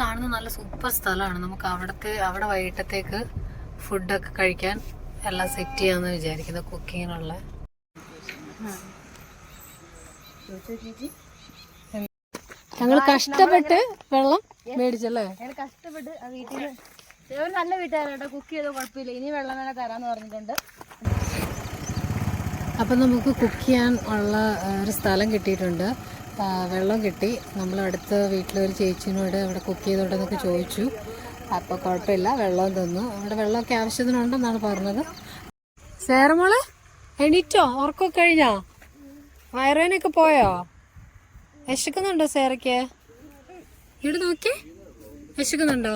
കാണുന്ന നല്ല സൂപ്പർ സ്ഥലമാണ്. നമുക്ക് അവിടത്തെ അവിടെ വൈകിട്ടത്തേക്ക് ഫുഡൊക്കെ കഴിക്കാൻ എല്ലാം സെറ്റ് ചെയ്യാന്ന് വിചാരിക്കുന്നത് കുക്കിങ്ങിനുള്ള ഞങ്ങൾ കഷ്ടപ്പെട്ട് വെള്ളം മേടിച്ചല്ലേ? കഷ്ടപ്പെട്ട് ആ വീട്ടിൽ നല്ല വീട്ടുകാരാട്ടോ കുക്ക് ചെയ്ത് കുഴപ്പമില്ല. ഇനി വെള്ളം തന്നെ തരാന്ന് പറഞ്ഞിട്ടുണ്ട്. അപ്പം നമുക്ക് കുക്ക് ചെയ്യാൻ ഉള്ള ഒരു സ്ഥലം കിട്ടിയിട്ടുണ്ട്. വെള്ളം കിട്ടി നമ്മൾ അടുത്ത വീട്ടിലൊരു ചേച്ചിനോട് അവിടെ കുക്ക് ചെയ്തോട്ടെന്നൊക്കെ ചോദിച്ചു. അപ്പോൾ കുഴപ്പമില്ല വെള്ളം തന്നു. അവിടെ വെള്ളമൊക്കെ ആവശ്യത്തിനുണ്ടെന്നാണ് പറഞ്ഞത്. സേറമോൾ എണീറ്റോ? ഉറക്കമൊക്കെ കഴിഞ്ഞോ? വയറുവേനൊക്കെ പോയോ? വിശക്കുന്നുണ്ടോ സേറയ്ക്ക്? ഇവിടെ നോക്കി. വിശക്കുന്നുണ്ടോ?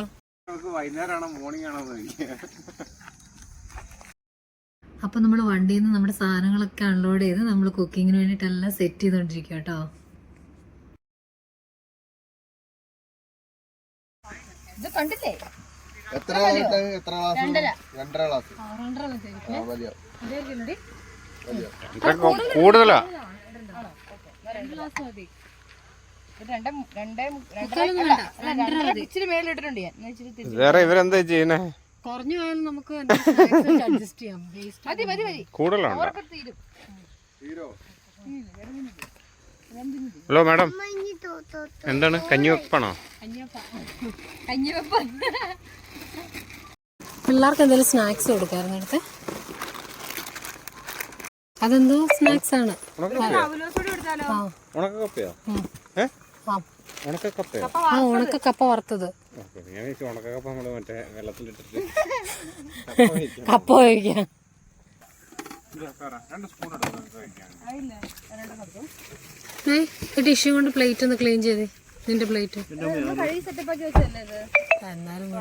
അപ്പൊ നമ്മൾ വണ്ടിയിൽ നിന്ന് നമ്മുടെ സാധനങ്ങളൊക്കെ അൺലോഡ് ചെയ്ത് നമ്മൾ കുക്കിങ്ങിന് വേണ്ടിയിട്ടെല്ലാം സെറ്റ് ചെയ്തോണ്ടിരിക്കുക കേട്ടോ ഇത് കണ്ടില്ലേ? എത്ര എത്ര ക്ലാസ് രണ്ടര. ക്ലാസ് ആ വലിയ കൂടുതലാ? വേറെ ഇവരെന്താ ചെയ്യണേ കുറഞ്ഞു പോയാലും നമുക്ക് അഡ്ജസ്റ്റ് ചെയ്യാം. കൂടുതലാണ്? തീരും. തീരും? Hello madam. എന്താണ്? കഞ്ഞിവെപ്പാണോ? കഞ്ഞിവെപ്പ് പിള്ളേർക്ക് എന്തെങ്കിലും സ്നാക്സ് കൊടുക്കാറുണ്ട് അടുത്ത്. അതെന്തോ സ്നാക്സ് ആണ്. അവലോസോട് കൊടുത്താലോ ആ. ഉണക്ക കപ്പ വറുത്തത്. കപ്പ കഴിക്കാം രണ്ട് സ്പൂൺ എടുക്കാം ടിഷ്യൂ കൊണ്ട് പ്ലേറ്റ് ഒന്ന് ക്ലീൻ ചെയ്തേ. നിന്റെ പ്ലേറ്റ് എന്നാലും.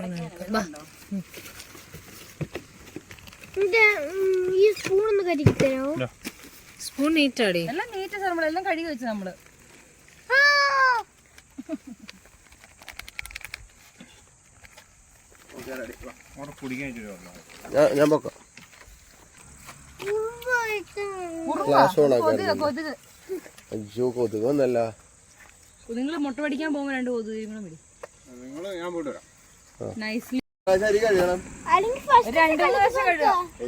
ഈ സ്പൂൺ ഒന്ന് തരാമോ? സ്പൂൺ നീറ്റാടി എല്ലാം നീറ്റ് നമ്മളെല്ലാം കഴുകി വെച്ചു നമ്മൾ. ഞാൻ പൊക്കാം ഗ്ലാസ് ഓണാക്കാൻ കൊതുക് കൊതുക് അയ്യോ കൊതുകൊന്നല്ല. നിങ്ങൾ മുട്ട പഠിക്കാൻ പോകുമ്പോ രണ്ട് കൊതുകും കൂടെ പിടി. നിങ്ങൾ ഞാൻ പോയിട്ട് വരാം. നൈസ്ലി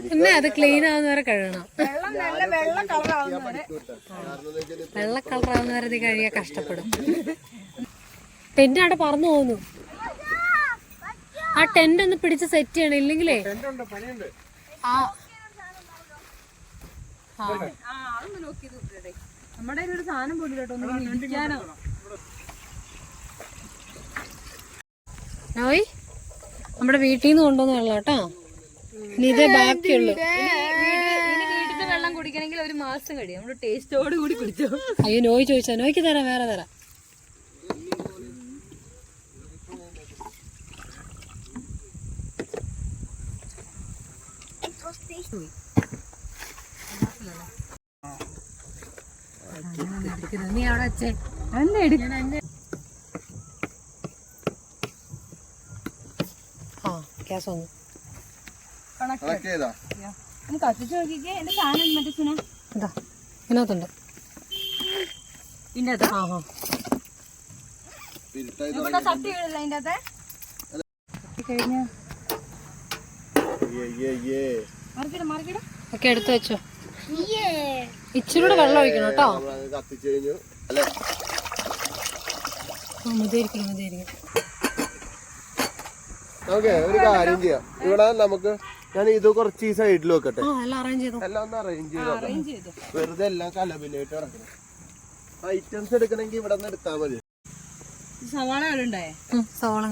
പിന്നെ അത് ക്ലീൻ ആവുന്ന വരെ കഴുകണം. വെള്ളം നല്ല വെള്ള കളർ ആവുന്ന വരെ. കഴിയാൻ കഷ്ടപ്പെടും. ടെന്റ് അവിടെ പറന്നു പോകുന്നു. ആ ടെന്റ് ഒന്ന് പിടിച്ച് സെറ്റ് ചെയ്യണം ഇല്ലെങ്കിലേ. ആ. ആ അതൊന്ന് വിട്ടേ നമ്മുടെ ഒരു സാധനം പോലും കേട്ടോ ഒന്ന് ഇരിക്കാനോ നോയ് നമ്മുടെ വീട്ടിൽ നിന്ന് കൊണ്ടുവന്ന വെള്ളം കേട്ടോ. ഇനി ഇതേ ബാക്കിയുള്ളൂ. ഇനി വീട്ടിൽ വെള്ളം കുടിക്കണമെങ്കിൽ ഒരു മാസം കഴിയും. ടേസ്റ്റോട് കൂടി കുടിച്ചോ. അയ്യോ നോയ് ചോദിച്ചാ നോയ്ക്ക് തരാം വേറെ തരാം. ഗ്യാസ് വന്നു. കത്തിച്ച് നോക്കിക്കേ. എന്റെ സാധനം മറ്റേ സുന. ഇതിനകത്തുണ്ട്. ഇതിന്റെ ആ ആ. അതിന്റെ അകത്തെ? ഒക്കെ എടുത്തു വെച്ചോ. ഇച്ചിരി കൂടെ വെള്ളം ഒഴിക്കണം കേട്ടോ. കത്തിച്ചു കഴിഞ്ഞു. അല്ലെ? ഓക്കെ ഒരു കാര്യം ചെയ്യാം. ഇവിടെ നമുക്ക് ഞാൻ ഇത് കുറച്ച് ഈ സൈഡിൽ വെക്കട്ടെ. എല്ലാം അറേഞ്ച് ചെയ്തോ? എല്ലാം ഒന്ന് അറേഞ്ച് ചെയ്തോ? വെറുതെ എല്ലാം കലബിലായിട്ട് കിടക്കണം ഐറ്റംസ് എടുക്കണമെങ്കിൽ ഇവിടെ നിന്ന് എടുത്താൽ മതി. സവാള അവിടെ ഉണ്ടായേ? ഉം, സവാളം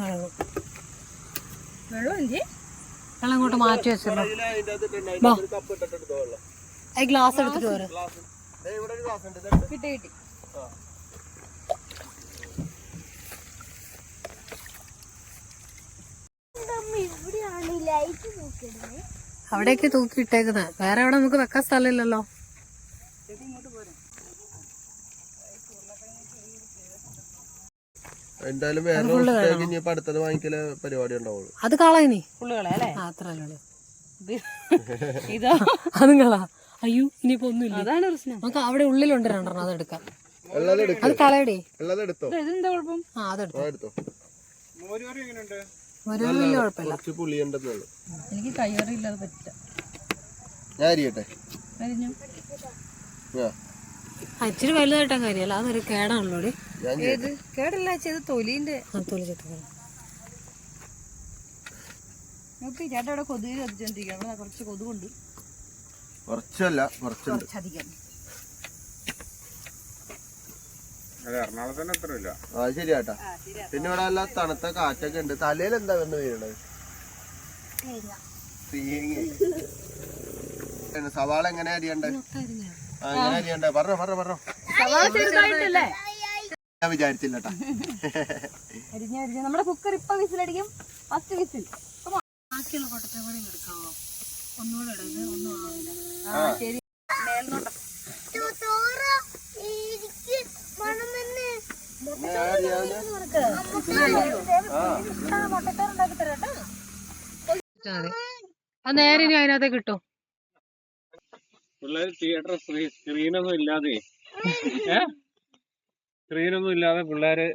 വെള്ളം ഇങ്ങോട്ട് മാറ്റി വെച്ചല്ലോ. ഗ്ലാസ് എടുത്തിട്ട് പോരെ ഗ്ലാസ് ദേ ഇവിടെ ഗ്ലാസ് ഉണ്ട്. കിട്ടി കിട്ടി. അവിടേക്ക് തൂക്കി ഇട്ടേക്കുന്നത് വേറെ അവിടെ നമുക്ക് വെക്കാൻ സ്ഥലമില്ലല്ലോ. എന്തായാലും വേറെ അടുത്തത് വാങ്ങിക്കൽ പരിപാടി ഉണ്ടാവുള്ളൂ. അത് കളയനി അതും കളാ അയ്യോ ഇനിയിപ്പോ ഒന്നുമില്ല. അതാണ് പ്രശ്നം. നമുക്ക് അവിടെ ഉള്ളിലുണ്ട് രണ്ടെണ്ണം അതെടുക്കാം. അത് കളയടേ. ഇതെന്താ കുഴപ്പം? ആ അതെടുത്തു എനിക്ക് പറ്റില്ല. ഞാൻ അരിയട്ടെ? അരിഞ്ഞു? ഇച്ചിരി വലുതായിട്ടാ കാര്യമല്ല. അതൊരു കേടാണല്ലോ ഏത്? കേടല്ല ചെയ്ത് തൊലിന്റെ തൊലി ചെത്തുകൾ നോക്കി ചേട്ടാ ഇവിടെ കൊതുക് കത്തിച്ചോണ്ടിരിക്കണം കുറച്ച് കൊതുകുണ്ട്. കുറച്ചല്ല കുറച്ചുണ്ട്. കുറച്ചധികം. അത് ആ അത് ശരിയാട്ടാ പിന്നെ ഇവിടെ നല്ല തണുത്ത കാറ്റൊക്കെ ഉണ്ട്. തലയിൽ എന്താ വന്ന് വീഴണത്? തേങ്ങ. സവാള എങ്ങനെ അരിയണ്ടേ? ആ എങ്ങനെ അരിയണ്ടേ? പറഞ്ഞോ പറഞ്ഞോ പറഞ്ഞോ. ഞാൻ വിചാരിച്ചില്ലട്ടാ നമ്മുടെ കുക്കർ ഇപ്പൊ വിസിലടിക്കും. First whistle. ബാക്കിയുള്ള കൊട്ടത്തെ കൂടി എടുക്കാവോ ഒന്നുകൂടെ ഇടത് ഒന്നും ആവില്ല. ആ. ശരി. മേൽനോട്ടം ചോറ് എനിക്ക് മണം തന്നെ എങ്ങനെ അരിയാവുന്നെ? ആ മുട്ടക്കറുണ്ടാക്കി തരാം മതി അത് നേരെ ഇനി അതിനകത്ത് കിട്ടും. പിള്ളേർ തിയേറ്റർ സ്ക്രീനൊന്നും ഇല്ലാതെ. ഏ? സ്ക്രീനൊന്നും ഇല്ലാതെ പിള്ളേര്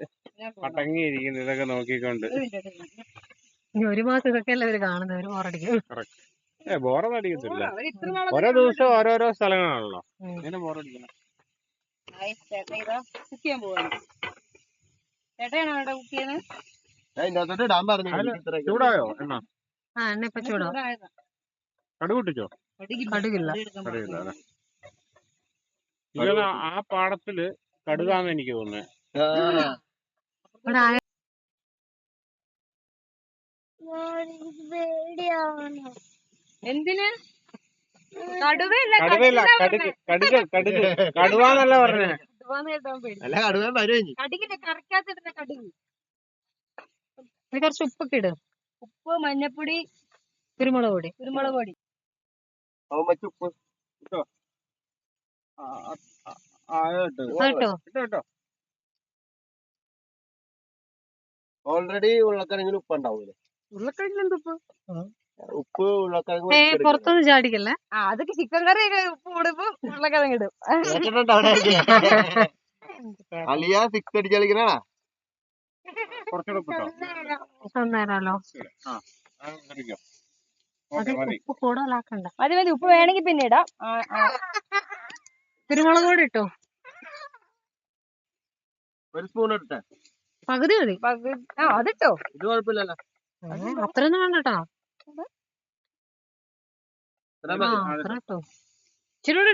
പട്ടങ്ങിയിരിക്കുന്നു ഇതൊക്കെ നോക്കിക്കൊണ്ട്. ഇനി ഒരു മാസം ഇതൊക്കെ ഇവർ കാണുന്നത്? ഒരു ബോറടിക്കും ഏ ബോറൊന്നും അടിക്കത്തില്ല. ഓരോ ദിവസം ഓരോരോ സ്ഥലങ്ങളാണല്ലോ. ഉം. ഇങ്ങനെ ബോറടിക്കണം ചേട്ടാ ഇതാ കുക്ക് ചെയ്യാൻ പോവാണ് ചേട്ടയാണോ കുക്ക് ചെയ്യുന്നത്? ഇടാൻ പറഞ്ഞു. ചൂടായോ എണ്ണ? ആ എണ്ണ ഇപ്പൊ ചൂടോ? കടുക് കടുകില്ല. കടുകില്ല. ആ പാടത്തിൽ കടുകാന്ന് എനിക്ക് തോന്നുന്നത് എന്തിന്? കടുവയില്ല കടുക് കടുക് കടുക്. കടുവാന്നല്ല പറഞ്ഞേ. കടുവാന്ന് കേട്ടാൻ പേടി. അല്ല കടുവൻ വരും ഇനി കടുകിന്റെ കറിക്കകത്തിടുന്ന കടുക്. ഇത് കുറച്ച് ഉപ്പൊക്കെ ഇട്. ഉപ്പ് മഞ്ഞപ്പൊടി കുരുമുളക് പൊടി. കുരുമുളക് പൊടി. ഉപ്പ് ആ, ആ, ആ, കേട്ടോ ഇട്ടോ, ഇട്ടോ. ഓൾറെഡി ഉരുളക്കിഴങ്ങിന് ഉപ്പ് ഉണ്ടാവൂലേ ഉരുളക്കിഴങ്ങിൽ എന്ത് ഉപ്പ് ഉരുളക്കിഴങ്ങ് ഏ പുറത്തൊന്നും ചാടിക്കല്ല? ആ അതൊക്കെ ചിക്കൻ കറി ഉപ്പ് കൂടുമ്പോ ഉരുളക്കിഴങ്ങ് ഇടും. അലിയ സിക്സ് അടിച്ച് കളിക്കണാ കുറച്ചുകൂടെ ഉപ്പ് ഇട്ടോ. തന്നേരാലോ അത് ഉപ്പ് കൂടുതലാക്കണ്ട. മതി മതി ഉപ്പ് വേണമെങ്കിൽ പിന്നെ ഇടാം. കുരുമുളക് കൂടി ഇട്ടോ? ഒരു സ്പൂൺ എടുത്തേ. പകുതി മതി. അതിട്ടോ. ഇത് കുഴപ്പമില്ലല്ലോ. അത്രയൊന്നും വേണ്ട കേട്ടോ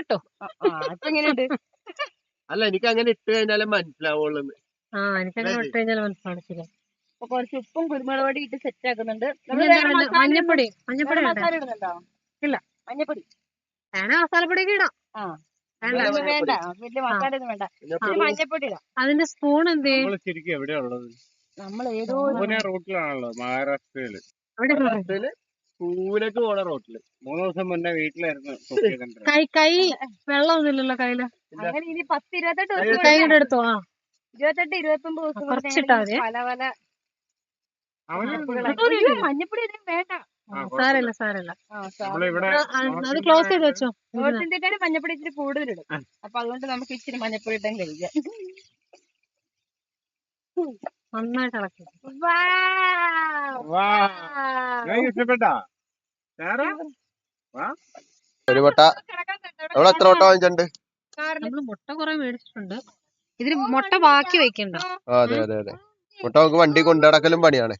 ഇട്ടോ. ഇപ്പൊ എങ്ങനെയുണ്ട് അല്ല എനിക്ക് അങ്ങനെ ഇട്ട് കഴിഞ്ഞാലേ മനസ്സിലാവുള്ളൂ ആ എനിക്കങ്ങനെ ഇട്ട് കഴിഞ്ഞാൽ മനസ്സിലാണിച്ചില്ല അപ്പൊ കുറച്ച് ഉപ്പും കുരുമുളക് പൊടി ഇട്ട് സെറ്റ് ആക്കുന്നുണ്ട് മഞ്ഞപ്പൊടി. മഞ്ഞപ്പൊടി മസാല ഇടുന്നുണ്ടോ ഇല്ല. മഞ്ഞപ്പൊടി. വേണേ മസാലപ്പൊടിയൊക്കെ ഇടാം. ആ. വേണ്ട. വേറെ ഇത് വേണ്ട വലിയ മഞ്ഞപ്പൊടി. മസാല ഒന്നും വേണ്ട മഞ്ഞപ്പൊടി ഇടാം. അതിന്റെ സ്പൂൺ എന്തേ? ശരിക്കും എവിടെയാ ഉള്ളത്? നമ്മൾ ഏതോ പൂനെ റൂട്ടിലാണല്ലോ മഹാരാഷ്ട്രയിൽ. പൂനക്ക് പോണ? റോട്ടിൽ. മൂന്ന് ദിവസം മുന്നേ വീട്ടിലായിരുന്നു. കൈ കൈ വെള്ളമൊന്നുമില്ലല്ലോ കയ്യിൽ? അങ്ങനെ ഇനി പത്ത് ഇരുപത്തെട്ട് ദിവസം എടുത്തോ? ആ. ഇരുപത്തൊമ്പത് ദിവസം കുറച്ചിട്ടാ ഞങ്ങൾ ഈ മതി. പല പല മഞ്ഞപ്പൊടി ഇതിന് വേണ്ട. സാരമില്ല സാരമില്ല. ആ നമ്മളിവിടെ ആ, അത് ക്ലോസ് ചെയ്ത് വെച്ചോ? നോർത്ത് ഇന്ത്യക്കാര് മഞ്ഞപ്പൊടി ഇച്ചിരി കൂടുതലിടും. അപ്പൊ അതുകൊണ്ട് നമുക്ക് ഇച്ചിരി മഞ്ഞപ്പൊടി ഇട്ടാൻ കഴിക്കാം. നന്നായിട്ട് ഇളക്കി. ഇഷ്ടപ്പെട്ടാ. ഒരു വട്ട എവിടെ എത്ര വട്ടം വാങ്ങിച്ചിട്ടുണ്ട്? നമ്മൾ മുട്ട കുറെ മേടിച്ചിട്ടുണ്ട്. ഇതിന് മുട്ട ബാക്കി വെക്കണ്ട. അതെ അതെ അതെ. മുട്ട നമുക്ക് വണ്ടി കൊണ്ടുനടക്കലും പണിയാണ്.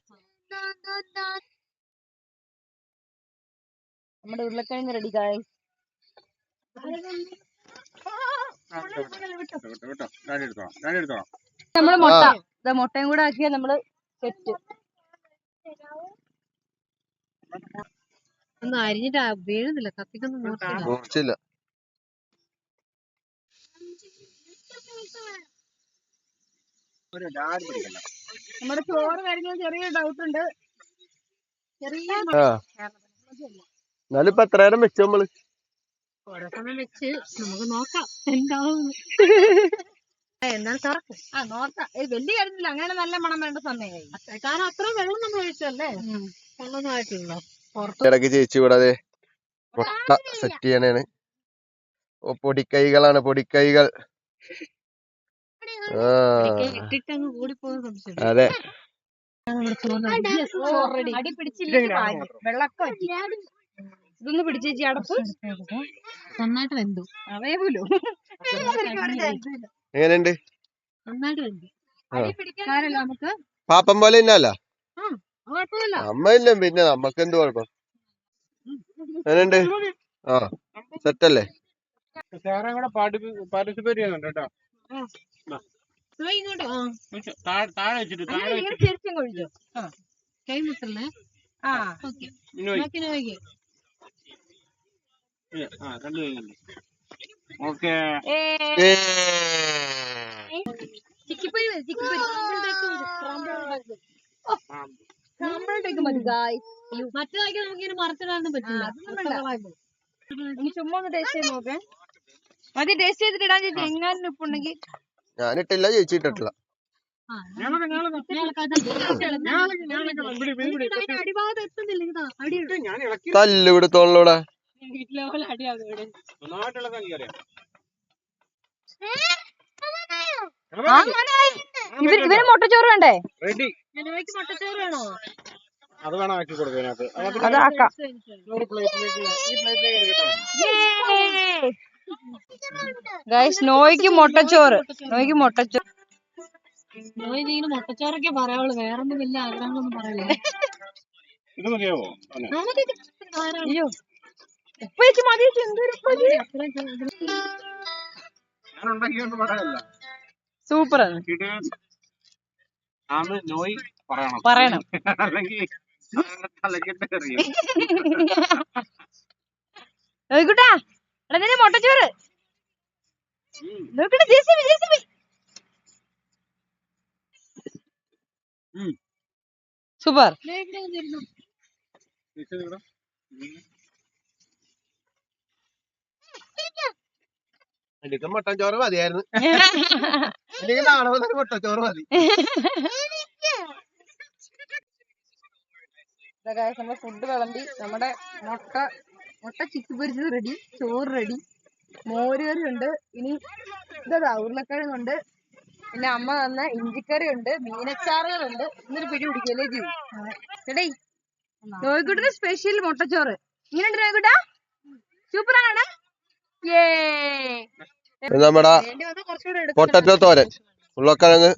നമ്മുടെ ഉരുളക്കിഴങ്ങ് റെഡി കായ് വിട്ടോ വിട്ടോ എടുത്തോ എടുത്തോ നമ്മൾ മുട്ട ഇതാ മുട്ടയും കൂടെ ആക്കിയ നമ്മൾ സെറ്റ്. ഒന്ന് അരിഞ്ഞിട്ട് ആ വീഴുന്നില്ല കത്തിക്കൊന്നും മൂർച്ചില്ല നമ്മുടെ ചോറ് കഴിഞ്ഞ ചെറിയ ഡൗട്ട് ഉണ്ട് ചെറിയ ആ. എന്നാലും ഇപ്പൊ എത്ര നേരം വെച്ചു നമ്മൾ? ഓരോ സമയം വെച്ച് നമുക്ക് നോക്കാം എന്താവും തുറക്കും. ആ വലിയ അങ്ങനെ നല്ല മണം വേണ്ട സമയമായി കാരണം അത്രയും വെള്ളം നമ്മൾ ഒഴിച്ചല്ലേ പുറത്ത് ഇടയ്ക്ക് ചേച്ചി വിടാതെ പൊട്ട സെറ്റ് ചെയ്യണേണ് ഓ പൊടിക്കൈകളാണ് പൊടിക്കൈകൾ. ആ. ഇട്ടിട്ട് അങ്ങ് കൂടിപ്പോകുന്ന സംശയം. അതെ. അടി പിടിച്ചില്ലെങ്കിൽ ഇതൊന്ന് പിടിച്ചേച്ചി അടപ്പ്. നന്നായിട്ട് വെന്തു. അവയവല്ലോ പോലും എങ്ങനെയുണ്ട്? പാപ്പം പോലെ ഇന്നല്ല അമ്മയില്ല അമ്മ ഇല്ല പിന്നെ നമ്മക്ക് എന്ത് കുഴപ്പം എങ്ങനെയുണ്ട്? ആ സെറ്റല്ലേ? അല്ലേ കൂടെ പാർട്ടിസിപ്പേറ്റ് ചെയ്യുന്നുണ്ട് കേട്ടോ. ദാ. ഇങ്ങോട്ട്. ആ താഴെ താഴെ വെച്ചിട്ട് താഴെ വെച്ചിട്ട്. കൈ മുട്ടല്ലേ? ആ ഓക്കെ. ഓക്കെ. ചിക്കിപ്പൊരി മതി ചിക്കിപ്പൊരി മതി ഗായ് മറ്റേതാക്കി നമുക്ക് ഇങ്ങനെ മറച്ചിടാനൊന്നും പറ്റില്ല. ഇനി ചുമ്മാ ഒന്ന് ടേസ്റ്റ് ചെയ്ത് നോക്കേ. മതി ടേസ്റ്റ് ചെയ്തിട്ട് ഇടാൻ ചേച്ചി. എങ്ങാനും ഉപ്പുണ്ടെങ്കിൽ. ഞാനിട്ടില്ല ചേച്ചി ഇട്ടിട്ടില്ല. അടിഭാഗത്ത് എത്തുന്നില്ല ഇതാ. അടി ഞാൻ ഇളക്കി തല്ല് വിടുത്തോളൂടെ വീട്ടിലെ അടിയാകും ഇവിടെ. നന്നായിട്ട് എനിക്കറിയാം ഇവർ ഇവർ മുട്ടച്ചോറ് വേണ്ടേ? റെഡി. മുട്ടച്ചോറ് വേണോ? അത് വേണം ആക്കി കൊടുക്കും അതിനകത്ത് അതിനകത്ത് അത് ആക്കാം. ഒരു പ്ലേറ്റിലേക്ക് ഈ പ്ലേറ്റിലേക്ക് എടുക്കട്ടെ ഗൈസ് നോയ്ക്ക് മുട്ടച്ചോറ്. നോയ്ക്ക് മുട്ടച്ചോറ് നോയി നീ മുട്ടച്ചോറൊക്കെ പറയാവുള്ളൂ. വേറൊന്നും വലിയ ആഗ്രഹങ്ങളൊന്നും പറയില്ലേ. ഇത് മതിയാവോ അയ്യോ ഉപ്പ് വെച്ച് മതി ചേച്ചി, എന്തൊരു സൂപ്പർ ആണ് നോയ് പറയണം. പറയണം. അല്ലെങ്കിൽ എടാ മുട്ടച്ചോറ്. നോക്കട്ടെ. സൂപ്പർ. എനിക്ക് മട്ടൻ ചോറ് മതിയായിരുന്നു. എനിക്ക് നാളെ മുതൽ മുട്ട ചോറ് മതി നമ്മുടെ ഫുഡ് വിളമ്പി. നമ്മുടെ മുട്ട മുട്ട ചിക്കി പൊരിച്ചത് റെഡി ചോറ് റെഡി മോരുകറി ഉണ്ട്. ഇനി ഇതാ ഉരുളക്കിഴങ്ങുണ്ട് പിന്നെ അമ്മ തന്ന ഇഞ്ചിക്കറി ഉണ്ട്. മീനച്ചാറുകളുണ്ട് ഇന്നൊരു പിടി പിടിക്കല്ലേ ചെയ്യും. എടേ നോയിക്കുട്ടിന് സ്പെഷ്യൽ മുട്ടച്ചോറ്. ഇങ്ങനെയുണ്ട് നോയിക്കുട്ടാ സൂപ്പറാണ് നമ്മുടെ പൊട്ടറ്റോ തോരൻ. ഉള്ളക്കിഴങ്ങ്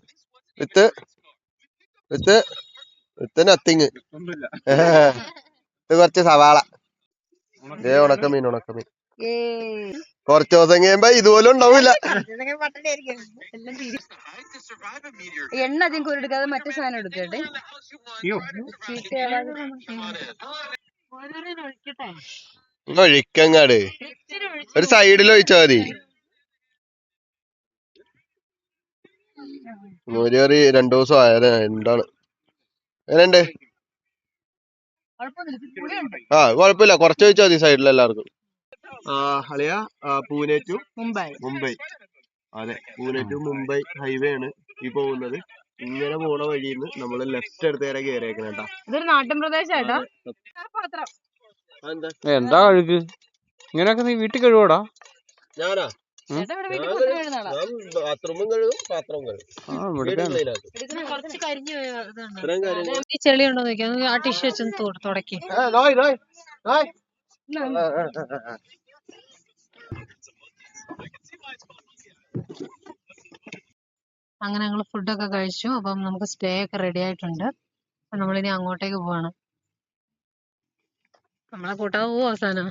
വിത്ത്. വിത്ത്. വിത്ത് നത്തിങ് ഇത് കുറച്ച് സവാള. ഇതേ ഉണക്കമീൻ ഉണക്കമീൻ. മീൻ കുറച്ച് ദിവസം കഴിയുമ്പോ ഇതുപോലും ഉണ്ടാവില്ല എണ്ണ അധികം കുരുടുക്കാതെ മറ്റേ സാധനം എടുക്കട്ടെ. അയ്യോ. ഒഴിക്കട്ടെ ഒഴിക്കങ്ങാട് ഒരു സൈഡിൽ ഒഴിച്ചാ മതി. മോരുകറി രണ്ടു ദിവസം ആയത് എന്താണ്? എങ്ങനെയുണ്ട്? ആ കുഴപ്പമില്ല. കുറച്ച് ഒഴിച്ചാ മതി സൈഡിൽ എല്ലാവർക്കും. ഹളിയ പൂനെ ടു മുംബൈ. മുംബൈ. അതെ പൂനെ ടു മുംബൈ ഹൈവേ ആണ് ഈ പോകുന്നത്. ഇങ്ങനെ പോണ വഴിയിൽ നിന്ന് നമ്മൾ ലെഫ്റ്റ് എടുത്ത് നേരെ കയറിയേക്കണം കേട്ടാ ഇതൊരു നാട്ടിൻ പ്രദേശമായിട്ടോ പാത്രം. എന്താ കഴുക്ക് ഇങ്ങനെയൊക്കെ നീ വീട്ടിൽ കഴിവോടാ ഞാനാ? ബാത്റൂമും കഴുകും പാത്രവും കഴുകും. ആ ചെളി ഉണ്ടോ ടിഷ്യൂ തുടക്കി. അങ്ങനെ ഞങ്ങൾ ഫുഡൊക്കെ കഴിച്ചു. അപ്പം നമുക്ക് സ്റ്റേ ഒക്കെ റെഡി ആയിട്ടുണ്ട്. അപ്പം നമ്മളിനി അങ്ങോട്ടേക്ക് പോവാണ്. നമ്മളെ കൂട്ടാ പോവും അവസാനം.